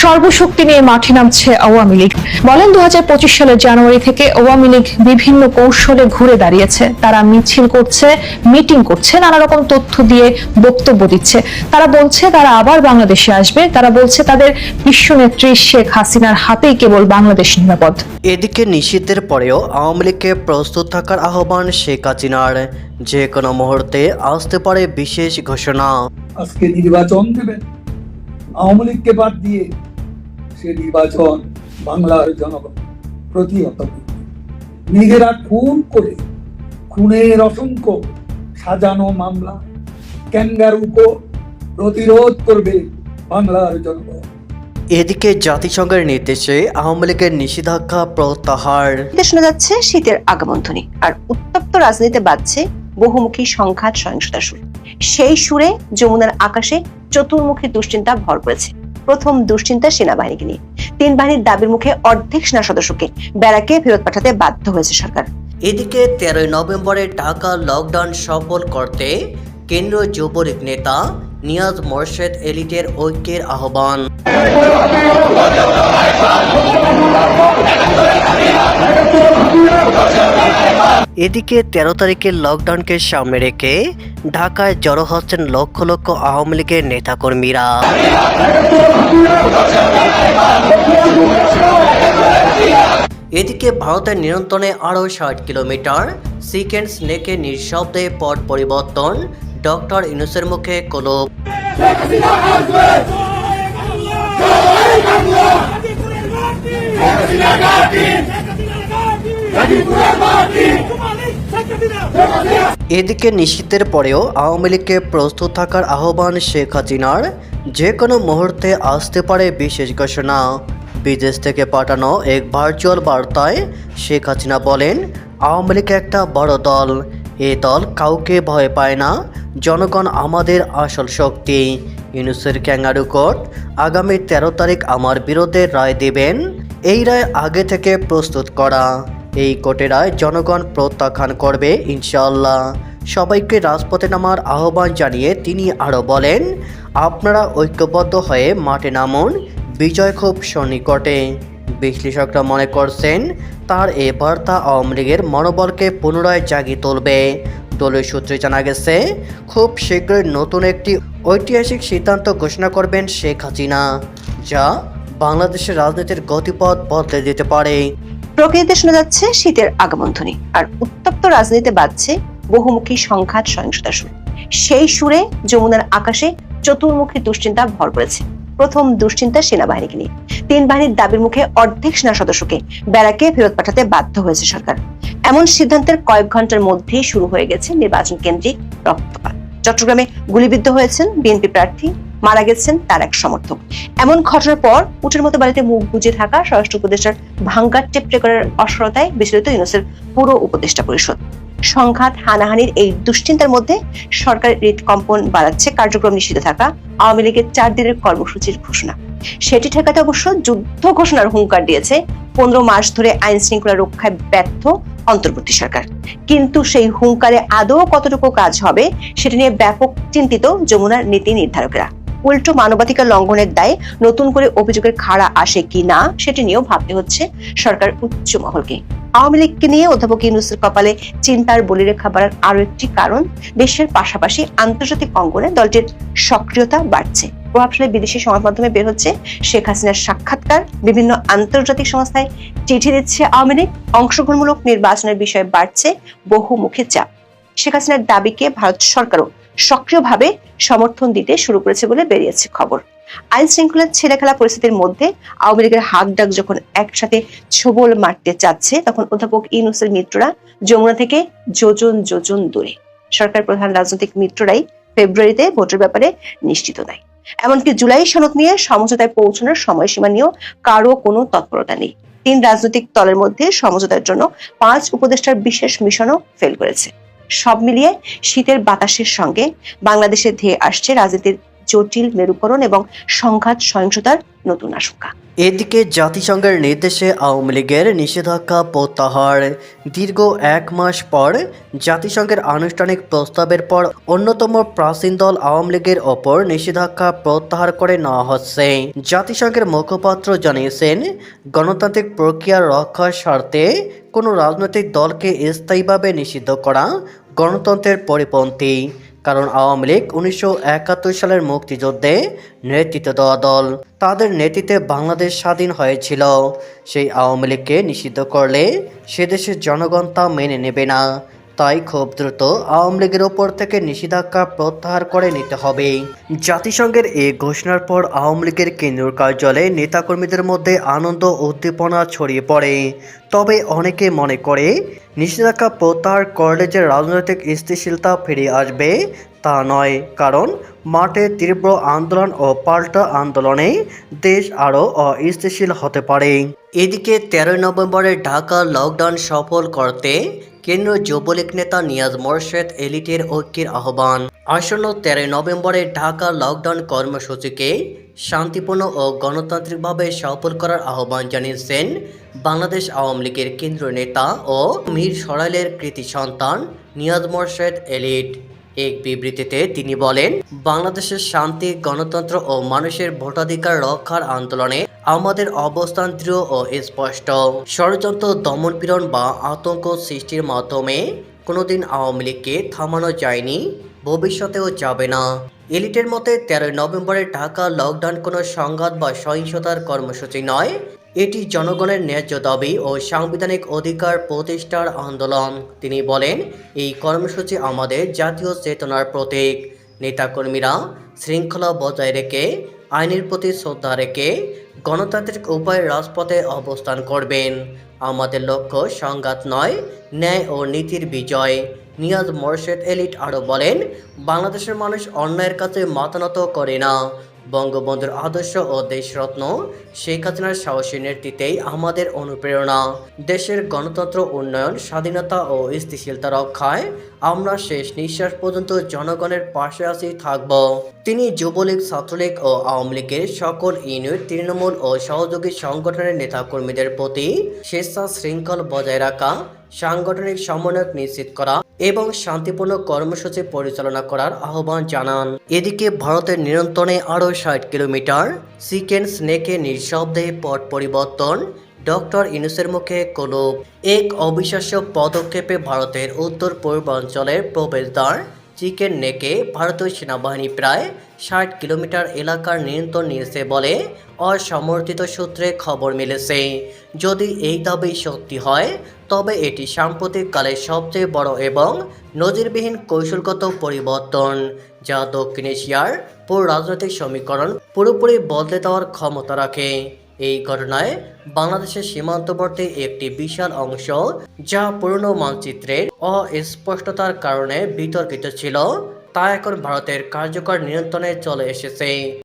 সর্বশক্তি নিয়ে মাঠে নামছে আওয়ামী লীগ। বলেন দু হাজার পঁচিশ সালের জানুয়ারি থেকে আওয়ামী লীগ বিভিন্ন কৌশলে ঘুরে দাঁড়িয়েছে। তারা মিছিল করছে মিটিং করছে নানা রকম তথ্য দিয়ে বক্তব্য দিচ্ছে। তারা বলছে তারা আবার বাংলাদেশে আসবে। তারা বলছে তাদের বিশ্বনেত্রী শেখ হাসিনার হাতেই কেবল বাংলাদেশ নিরাপদ। এদিকে নিষিদ্ধের পরেও আওয়ামী লীগকে প্রস্তুত থাকার আহ্বান শেখ হাসিনার। যে কোনো মুহূর্তে আসতে পারে বিশেষ ঘোষণা। আজকে নির্বাচন দেবেন। আওয়ামী লীগকে বাদ দিয়ে সে নির্বাচন বাংলার জনগণ প্রতিহত। নিজেরা খুন করে খুনের অসংখ্য সাজানো মামলা ক্যাঙ্গারুকো প্রতিরোধ করবে বাংলার জনগণ। এদিকে জাতিসংঘের নির্দেশে আওয়ামী লীগের নিষেধাজ্ঞা প্রত্যাহার। শোনা যাচ্ছে শীতের আগমনধ্বনি আর উত্তপ্ত রাজনীতিতে বাজছে বহুমুখী সংঘাত সহিংসতার সুর। সেই সুরে যমুনার আকাশে চতুর্মুখী দুশ্চিন্তা ভর করেছে। প্রথম দুশ্চিন্তা সেনাবাহিনীকে নিয়ে। তিন বাহিনীর দাবির মুখে অর্ধেক সেনা সদস্যকে ব্যারাকে ফেরত পাঠাতে বাধ্য হয়েছে সরকার। এদিকে তেরোই নভেম্বরে ঢাকা লকডাউন সফল করতে কেন্দ্রীয় যুবলীগ নেতা নিয়াজ মোর্শেদ এলিটের ঐক্যের আহ্বান। এদিকে তেরো তারিখের লকডাউনকে সামনে রেখে ঢাকায় জড়ো হচ্ছেন লক্ষ লক্ষ আওয়ামী লীগের নেতাকর্মীরা। এদিকে ভারতের নিয়ন্ত্রণে আরও ষাট কিলোমিটার সিকেন্ড স্নেকে নিঃশব্দে পট পরিবর্তন, ডক্টর ইনুসের মুখে কলব। এদিকে নিশ্চিতের পরেও আওয়ামী লীগকে প্রস্তুত থাকার আহ্বান শেখ হাসিনার। যে কোনো মুহূর্তে আসতে পারে বিশেষ ঘোষণা। বিদেশ থেকে পাঠানো এক ভার্চুয়াল বার্তায় শেখ হাসিনা বলেন, আওয়ামী লীগ একটা বড় দল। এ দল কাউকে ভয় পায় না। জনগণ আমাদের আসল শক্তি। ইউনুসের ক্যাঙ্গারু কোর্ট আগামী তেরো তারিখ আমার বিরুদ্ধে রায় দেবেন। এই রায় আগে থেকে প্রস্তুত করা। এই কোটেরায় জনগণ প্রত্যাখ্যান করবে, ইনশাআল্লাহ। সবাইকে রাজপথে নামার আহ্বান জানিয়ে তিনি আরও বলেন, আপনারা ঐক্যবদ্ধ হয়ে মাঠে নামুন, বিজয় খুব সন্নিকটে। বিশ্লেষকরা মনে করছেন, তার এ বার্তা আওয়ামী লীগের মনোবলকে পুনরায় জাগিয়ে তুলবে। দলীয় সূত্রে জানা গেছে, খুব শীঘ্রই নতুন একটি ঐতিহাসিক সিদ্ধান্ত ঘোষণা করবেন শেখ হাসিনা, যা বাংলাদেশের রাজনীতির গতিপথ বদলে দিতে পারে। প্রকৃতিতে শোনা যাচ্ছে শীতের আগমনধ্বনি আর উত্তপ্ত রাজনীতিতে বাজছে বহুমুখী সংঘাত সহিংসতার সুর। সেই সুরে যমুনার আকাশে চতুর্মুখী দুশ্চিন্তা ভর করেছে। প্রথম দুশ্চিন্তা সেনাবাহিনীকে নিয়ে। তিন বাহিনীর দাবির মুখে অর্ধেক সেনা সদস্যকে ব্যারাকে ফেরত পাঠাতে বাধ্য হয়েছে সরকার। এমন সিদ্ধান্তের কয়েক ঘণ্টার মধ্যেই শুরু হয়ে গেছে নির্বাচন কেন্দ্রিক রক্তপাত। চট্টগ্রামে গুলিবিদ্ধ হয়েছেন বিএনপি প্রার্থী মারা গেছেন তার এক সমর্থক। এমন ঘটনার পর উটের মতো বাড়িতে মুখ বুজে থাকা স্বরাষ্ট্র উপদেষ্টার ভাঙ্গার টেপ রেকর্ডের অসরতায় বিচলিত ইউনুসের পুরো উপদেষ্টা পরিষদ। সংঘাত হানাহানির এই দুশ্চিন্তার মধ্যে সরকার হৃদকম্পন বাড়াচ্ছে কার্যক্রম নিষিদ্ধ থাকা আওয়ামী লীগের চার দিনের কর্মসূচির ঘোষণা। সেটি ঠেকাতে অবশ্য যুদ্ধ ঘোষণার হুঙ্কার দিয়েছে। পনেরো মাস ধরে আইন শৃঙ্খলা রক্ষায় ব্যর্থ অন্তর্বর্তী সরকার। কিন্তু সেই হুঙ্কারে আদৌ কতটুকু কাজ হবে, সেটা নিয়ে ব্যাপক চিন্তিত যমুনার নীতি নির্ধারকেরা। উল্টো মানবাধিকার লঙ্ঘনের দায়ে নতুন করে অভিযোগের খাড়া আসে কি না, সেটি নিয়েও ভাবতে হচ্ছে সরকার উচ্চ মহলকে। আওয়ামী লীগকে নিয়ে অধ্যাপক ইউনুসের কপালে চিন্তার বলিরেখা বাড়ার আরও একটি কারণ, দেশের পাশাপাশি আন্তর্জাতিক অঙ্গনে দলটির সক্রিয়তা বাড়ছে। প্রভাবশালী বিদেশি সংবাদ মাধ্যমে বের হচ্ছে শেখ হাসিনার সাক্ষাৎকার। বিভিন্ন আন্তর্জাতিক সংস্থায় চিঠি দিচ্ছে আওয়ামী লীগ। অংশগ্রহণমূলক নির্বাচনের বিষয়ে বাড়ছে বহুমুখী চাপ। শেখ হাসিনার দাবিকে ভারত সরকারও সক্রিয়ভাবে সমর্থন দিতে শুরু করেছে বলে বেরিয়েছে খবর। আইন শৃঙ্খলার ছেলে খেলা পরিস্থিতির মধ্যে আওয়ামী লীগের হাক ডাক যখন একসাথে ছোবল মারতে চাচ্ছে, তখন অধ্যাপক ইউনুসের মিত্ররা যমুনা থেকে যোজন যোজন দূরে। সরকার প্রধান রাজনৈতিক মিত্ররাই ফেব্রুয়ারিতে ভোটের ব্যাপারে নিশ্চিত নাই এমনকি জুলাই সনদ নিয়ে সমঝোতায় পৌঁছানোর সময়সীমা নিয়েও কারও কোনো তৎপরতা নেই। তিন রাজনৈতিক দলের মধ্যে সমঝোতার জন্য পাঁচ উপদেষ্টার বিশেষ মিশনও ফেল করেছে। সব মিলিয়ে শীতের বাতাসের সঙ্গে বাংলাদেশের ধেয়ে আসছে রাজনীতির জটিল মেরুকরণ এবং সংঘাত সহিংসতার নতুন আশঙ্কা। এদিকে জাতিসংঘের নির্দেশে আওয়ামী লীগের নিষেধাজ্ঞা প্রত্যাহার। দীর্ঘ এক মাস পর জাতিসংঘের আনুষ্ঠানিক প্রস্তাবের পর অন্যতম প্রাচীন দল আওয়ামী লীগের ওপর নিষেধাজ্ঞা প্রত্যাহার করে নেওয়া হচ্ছে। জাতিসংঘের মুখপাত্র জানিয়েছেন, গণতান্ত্রিক প্রক্রিয়া রক্ষার স্বার্থে কোনো রাজনৈতিক দলকে স্থায়ীভাবে নিষিদ্ধ করা গণতন্ত্রের পরিপন্থী। কারণ আওয়ামী লীগ উনিশশো একাত্তর সালের মুক্তিযুদ্ধে নেতৃত্ব দেওয়া দল। তাদের নেতৃত্বে বাংলাদেশ স্বাধীন হয়েছিল। সেই আওয়ামী লীগকে নিষিদ্ধ করলে সে দেশের জনগণ তা মেনে নেবে না। তাই খুব দ্রুত আওয়ামী লীগের ওপর থেকে নিষেধাজ্ঞা প্রত্যাহার করে নিতে হবে। জাতিসংঘের এই ঘোষণার পর আওয়ামী লীগের কেন্দ্রীয় কার্যালয়ে নেতাকর্মীদের মধ্যে আনন্দ উদ্দীপনা ছড়িয়ে পড়ে। তবে অনেকে মনে করে, নিষেধাজ্ঞা প্রত্যাহার করলে যে রাজনৈতিক স্থিতিশীলতা ফিরে আসবে তা নয়, কারণ মাঠে তীব্র আন্দোলন ও পাল্টা আন্দোলনে দেশ আরও অস্থিতিশীল হতে পারে। এদিকে তেরোই নভেম্বরে ঢাকা লকডাউন সফল করতে কেন্দ্রীয় যুবলীগ নেতা নিয়াজ মোরশেদ এলিটের ঐক্যের আহ্বান। আসন্ন তেরোই নভেম্বরে ঢাকা লকডাউন কর্মসূচিকে শান্তিপূর্ণ ও গণতান্ত্রিকভাবে সফল করার আহ্বান জানিয়েছেন বাংলাদেশ আওয়ামী লীগের কেন্দ্রীয় নেতা ও মীর সরাইলের কৃতি সন্তান নিয়াজ মোরশেদ এলিট। এক বিবৃতিতে তিনি বলেন, বাংলাদেশের শান্তি, গণতন্ত্র ও মানুষের ভোটাধিকার রক্ষার আন্দোলনে আমাদের অবস্থান দৃঢ় ও স্পষ্ট ষড়যন্ত্র দমনপীড়ন বা আতঙ্ক সৃষ্টির মাধ্যমে কোনোদিন আওয়ামী লীগকে থামানো যায়নি, ভবিষ্যতেও যাবে না। এলিটের মতে, তেরোই নভেম্বরে ঢাকা লকডাউন কোনো সংঘাত বা সহিংসতার কর্মসূচি নয়, এটি জনগণের ন্যায্য দাবি ও সাংবিধানিক অধিকার প্রতিষ্ঠার আন্দোলন। তিনি বলেন, এই কর্মসূচি আমাদের জাতীয় চেতনার প্রতীক। নেতাকর্মীরা শৃঙ্খলা বজায় রেখে, আইনের প্রতি শ্রদ্ধা রেখে গণতান্ত্রিক উপায়ে রাজপথে অবস্থান করবেন। আমাদের লক্ষ্য সংঘাত নয়, ন্যায় ও নীতির বিজয়। নিয়াজ মোর্শেদ এলিট আরও বলেন, বাংলাদেশের মানুষ অন্যায়ের কাছে মাথানত করে না। বঙ্গবন্ধুর আদর্শ ও দেশরত্ন শেখ হাসিনার সাহসী নেতৃত্বেই আমাদের অনুপ্রেরণা। দেশের গণতন্ত্র, উন্নয়ন, স্বাধীনতা ও স্থিতিশীলতা রক্ষায় আমরা শেষ নিঃশ্বাস পর্যন্ত জনগণের পাশে আছি, থাকব। তিনি যুবলীগ, ছাত্রলীগ ও আওয়ামী লীগের সকল ইউনিট, তৃণমূল ও সহযোগী সংগঠনের নেতাকর্মীদের প্রতি স্বেচ্ছা শৃঙ্খল বজায় রাখা, সাংগঠনিক সমন্বয় নিশ্চিত করা এবং শান্তিপূর্ণ কর্মসূচি পরিচালনা করার আহ্বান জানান। এদিকে ভারতের নিয়ন্ত্রণে আরও ষাট কিলোমিটার, চিকেন স্নেকে নিঃশব্দে পট পরিবর্তন, ডক্টর ইনুসের মুখে কোনো এক অবিশ্বাস্য পদক্ষেপে ভারতের উত্তর পূর্বাঞ্চলের প্রবেশদ্বার চিকেন নেকে ভারতীয় সেনাবাহিনী প্রায় ষাট কিলোমিটার এলাকার নিয়ন্ত্রণ নিয়েছে বলে অসমর্থিত সূত্রে খবর মিলেছে। যদি এই দাবি সত্যি হয়, তবে এটি সাম্প্রতিককালে সবচেয়ে বড় এবং নজিরবিহীন কৌশলগত পরিবর্তন, যা দক্ষিণ এশিয়ার পুরো রাজনৈতিক সমীকরণ পুরোপুরি বদলে দেওয়ার ক্ষমতা রাখে। এই ঘটনায় বাংলাদেশের সীমান্তবর্তী একটি বিশাল অংশ যা পুরনো মানচিত্রের অস্পষ্টতার কারণে বিতর্কিত ছিল, তা এখন ভারতের কার্যকর নিয়ন্ত্রণে চলে এসেছে।